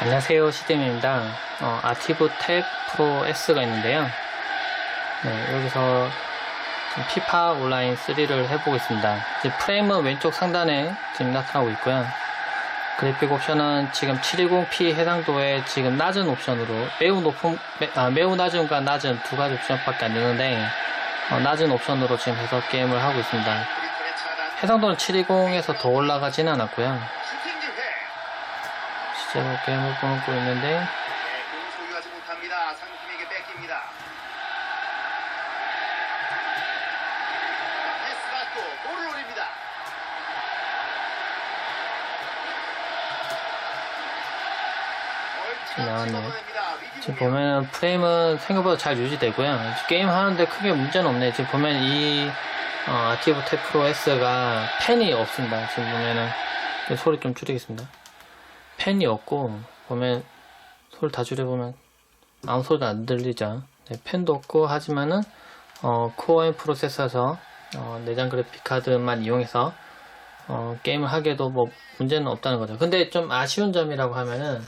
안녕하세요 시댐입니다. 어, 아티브 탭 프로 S가 있는데요. 네, 여기서 피파 온라인 3를 해보고 있습니다. 이제 프레임은 왼쪽 상단에 지금 나타나고 있고요. 그래픽 옵션은 지금 720p 해상도의 지금 낮은 옵션으로 매우 높은 매, 아, 매우 낮음과 낮은 두 가지 옵션밖에 안 되는데 어, 낮은 옵션으로 지금 해서 게임을 하고 있습니다. 해상도는 720에서 더 올라가지는 않았고요. 실제로 게임을 보고 있는데 네, 공 소유하지 못합니다. 상팀에게 뺏깁니다. 패스 받고 볼을. 집어넣습니다. 위기 지금. 보면은 프레임은 생각보다 잘 유지되고요. 게임 하는데 크게 문제는 없네. 지금 보면 이 어, 아티브 탭 프로 S가 펜이 없습니다. 지금 보면은 소리 좀 줄이겠습니다. 펜이 없고 보면 소리 다 줄여보면 아무 소리도 안 들리죠. 네, 펜도 없고 하지만은 어, 코어 앤 프로세서에서 어, 내장 그래픽 카드만 이용해서 어, 게임을 하기에도 뭐 문제는 없다는 거죠. 근데 좀 아쉬운 점이라고 하면은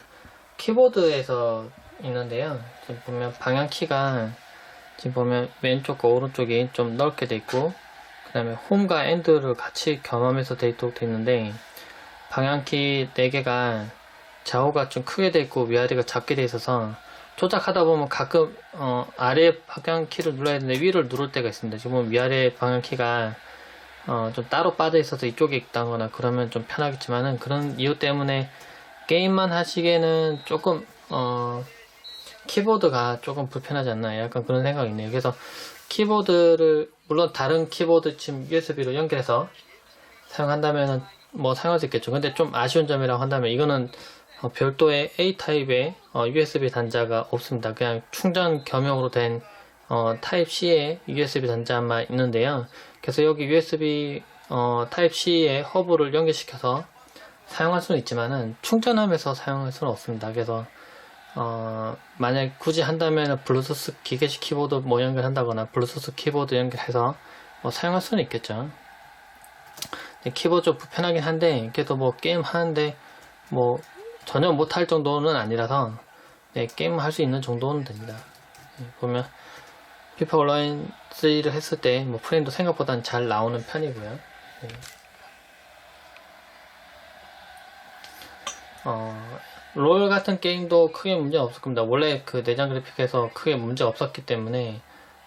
키보드에서 있는데요. 지금 보면 방향 키가 지금 보면 왼쪽과 오른쪽이 좀 넓게 돼 있고 그 다음에 홈과 엔드를 같이 겸하면서 돼 있도록 돼 있는데 방향키 4개가 좌우가 좀 크게 돼 있고 위아래가 작게 돼 있어서 조작하다 보면 가끔 어, 아래 방향 키를 눌러야 되는데 위를 누를 때가 있습니다. 지금 위아래 방향 키가 어, 좀 따로 빠져 있어서 이쪽에 있다거나 그러면 좀 편하겠지만은 그런 이유 때문에 게임만 하시기에는 조금 어 키보드가 조금 불편하지 않나 약간 그런 생각이 있네요. 그래서 키보드를 물론 다른 키보드 지금 USB로 연결해서 사용한다면은 뭐 사용할 수 있겠죠. 근데 좀 아쉬운 점이라고 한다면 이거는 어, 별도의 A 타입의 어, USB 단자가 없습니다. 그냥 충전 겸용으로 된 어, 타입 C의 USB 단자만 있는데요. 그래서 여기 USB 어, 타입 C의 허브를 연결시켜서 사용할 수는 있지만은 충전하면서 사용할 수는 없습니다. 그래서 어, 만약 굳이 한다면 블루투스 기계식 키보드 뭐 연결한다거나 블루투스 키보드 연결해서 뭐 사용할 수는 있겠죠. 키보드 좀 불편하긴 한데 그래도 뭐 게임 하는데 뭐 전혀 못할 정도는 아니라서 네, 게임 할 수 있는 정도는 됩니다. 네, 보면 피파 온라인 3를 했을 때 뭐 프레임도 생각보다는 잘 나오는 편이고요. 네. 어, 롤 같은 게임도 크게 문제 없을 겁니다. 원래 그 내장 그래픽에서 크게 문제 없었기 때문에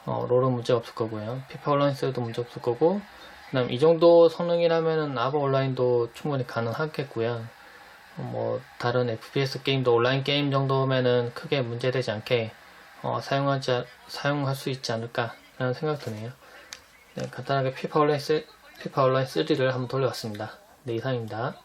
어, 롤은 문제 없을 거고요. 피파 온라인스도 문제 없을 거고 그다음 이 정도 성능이라면은 아바 온라인도 충분히 가능하겠고요. 어, 뭐 다른 FPS 게임도 온라인 게임 정도면은 크게 문제되지 않게 어, 사용하지 사용할 수 있지 않을까라는 생각 드네요. 네, 간단하게 피파 온라인 3, 피파 온라인 3를 한번 돌려봤습니다. 네, 이상입니다.